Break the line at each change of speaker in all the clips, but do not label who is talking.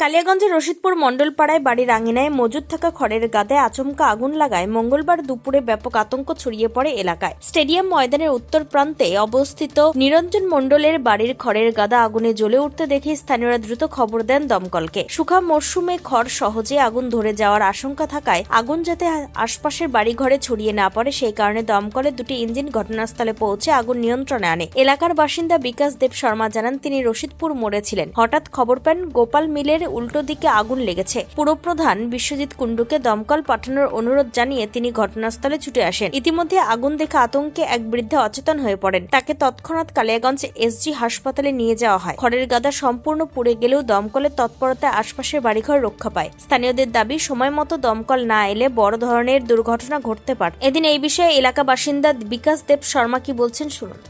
কালিয়াগঞ্জের রশিদপুর মণ্ডলপাড়ায় বাড়ির আঙিনায় মজুদ থাকা খড়ের গাদে আচমকা আগুন লাগায় মঙ্গলবার দুপুরে ব্যাপক আতঙ্ক ছড়িয়ে পড়ে এলাকায়। স্টেডিয়াম ময়দানের উত্তর প্রান্তে অবস্থিত নিরঞ্জন মণ্ডলের বাড়ির খড়ের গাদা আগুনে জ্বলে উঠতে দেখে স্থানীয়রা দ্রুত খবর দেন দমকলকে। সুখা মরশুমে খড় সহজে আগুন ধরে যাওয়ার আশঙ্কা থাকায় আগুন যাতে আশপাশের বাড়িঘরে ছড়িয়ে না পড়ে, সেই কারণে দমকলের দুটি ইঞ্জিন ঘটনাস্থলে পৌঁছে আগুন নিয়ন্ত্রণে আনে। এলাকার বাসিন্দা বিকাশ দেব শর্মা জানান, তিনি রশিদপুর মোড়ে ছিলেন। হঠাৎ খবর পান গোপাল মিলের উল্টো দিকে আগুন লেগেছে। পুরপ্রধান বিশ্বজিৎ কুণ্ডুকে দমকল পাঠানোর অনুরোধ জানিয়ে তিনি ঘটনাস্থলে ছুটে আসেন। ইতিমধ্যে আগুন দেখে আতঙ্কে এক বৃদ্ধা অচেতন হয়ে পড়েন। তাকে তৎক্ষণাৎ কালিয়াগঞ্জ এসজি হাসপাতালে নিয়ে যাওয়া হয়। খড়ের গাদা সম্পূর্ণ পুড়ে গেলেও দমকলের তৎপরতায় আশপাশের বাড়িঘর রক্ষা পায়। স্থানীয়দের দাবি, সময় মতো দমকল না এলে বড় ধরনের দুর্ঘটনা ঘটতে পারে। এদিন এই বিষয়ে এলাকা বাসিন্দা বিকাশ দেব শর্মা কি বলছেন শুনুন।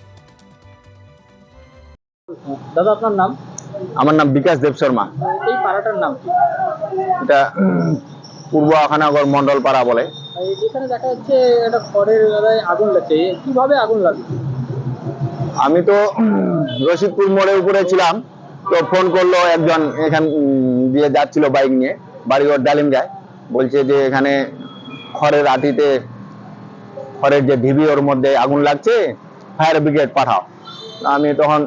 দাদা, আপনার নাম?
আমার নাম বিকাশ দেব শর্মা।
এই পাড়াটার নাম কি?
এটা পূর্ব আখানাগর মন্ডল পাড়া বলে।
এখানে দেখা যাচ্ছে একটা খড়ের আগুন লাগছে কীভাবে আগুন লাগে
আমি তো রশিদপুর মোড়ের উপরে ছিলাম তো ফোন করল একজন এখান দিয়ে যাচ্ছিল বাইক নিয়ে বাড়িঘর ডালিম যায় বলছে যে এখানে খড়ের আটিতে খড়ের যে ঢিবি ওর মধ্যে আগুন লাগছে ফায়ার ব্রিগেড পাঠাও। আমি তখন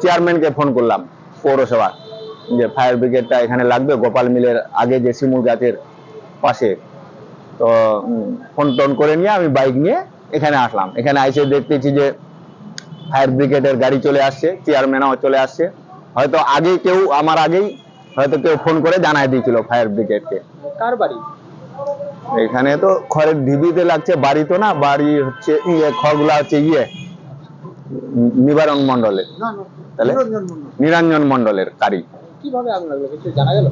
চেয়ারম্যানকে ফোন করলাম। পৌরসভা যে ফায়ার ব্রিগেডটা এখানে লাগবে গোপাল মিলের আগে যে শিমুল গাছের পাশে। তো ফোন টোন করে নিয়ে আমি বাইক নিয়ে এখানে আসলাম। এখানে এসে দেখতেছি যে ফায়ার ব্রিগেডের গাড়ি চলে আসছে চেয়ারম্যানও চলে আসছে। হয়তো আগে কেউ আমার আগেই হয়তো কেউ ফোন করে জানাই দিয়েছিল ফায়ার ব্রিগেডকে
কার বাড়ি?
এখানে তো খড়ের ঢিবিতে লাগছে বাড়ি তো না বাড়ি হচ্ছে ইয়ে খড়গুলা হচ্ছে ইয়ে। নিবারণ মন্ডলের তাহলে নিরঞ্জন মন্ডলের কারি।
কীভাবে আগুন লাগল? কিছু জানা গেল?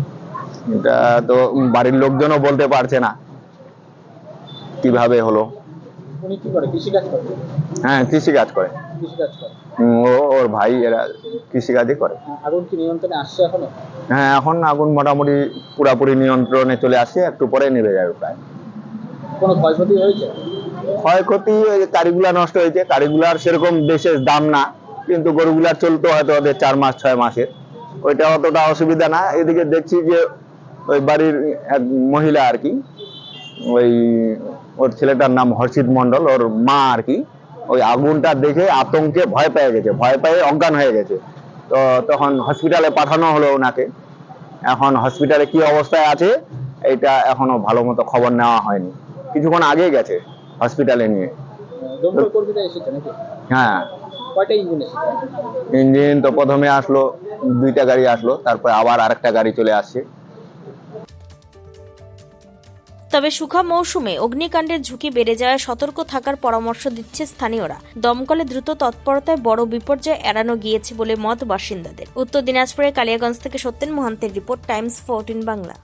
এটা তো বাড়ির লোকজনও বলতে পারছে না। কীভাবে হলো?
উনি কি করে? কৃষি কাজ করে?
হ্যাঁ কৃষি কাজ করে।
কৃষি কাজ করে
ও ওর ভাই এরা কৃষি কাজই করে
আগুন কি নিয়ন্ত্রণে আসছে এখনও?
হ্যাঁ এখন আগুন মোটামুটি পুরাপুরি নিয়ন্ত্রণে চলে আসছে একটু পরে নেমে যাবে প্রায়।
কোনো ক্ষয়ক্ষতি হয়েছে?
ক্ষয়ক্ষতি ওই কারিগুলা নষ্ট হয়েছে, কারিগুলার সেরকম বিশেষ দাম না, কিন্তু গরুগুলার চলতো হয়তো ওদের চার মাস, ছয় মাসের। ওইটা অতটা অসুবিধা না। এদিকে দেখছি যে ওই বাড়ির এক মহিলা আর কি, ওই ওর ছেলেটার নাম হর্ষিত মন্ডল ওর মা আর কি, ওই আগুনটা দেখে আতঙ্কে ভয় পেয়ে গেছে, ভয় পেয়ে অজ্ঞান হয়ে গেছে। তো তখন হসপিটালে পাঠানো হলো ওনাকে। এখন হসপিটালে কি অবস্থায় আছে এটা এখনও ভালো মতো খবর নেওয়া হয়নি। কিছুক্ষণ আগে গেছে। হসপিটালে নিয়ে।
আহ, দমকল কর্মীরা এসেছে নাকি?
হ্যাঁ।
ইঞ্জিন
তো প্রথমে আসলো দুইটা গাড়ি আসলো তারপরে আবার আরেকটা গাড়ি চলে আসছে।
তবে সুখা মৌসুমে অগ্নিকাণ্ডের ঝুঁকি বেড়ে যাওয়ায় সতর্ক থাকার পরামর্শ দিচ্ছে স্থানীয়রা। দমকলে দ্রুত তৎপরতায় বড় বিপর্যয় এড়ানো গিয়েছে বলে মত বাসিন্দাদের। উত্তর দিনাজপুরের কালিয়াগঞ্জ থেকে সত্যেন মহান্তের রিপোর্ট টাইমস ফোরটিন বাংলা।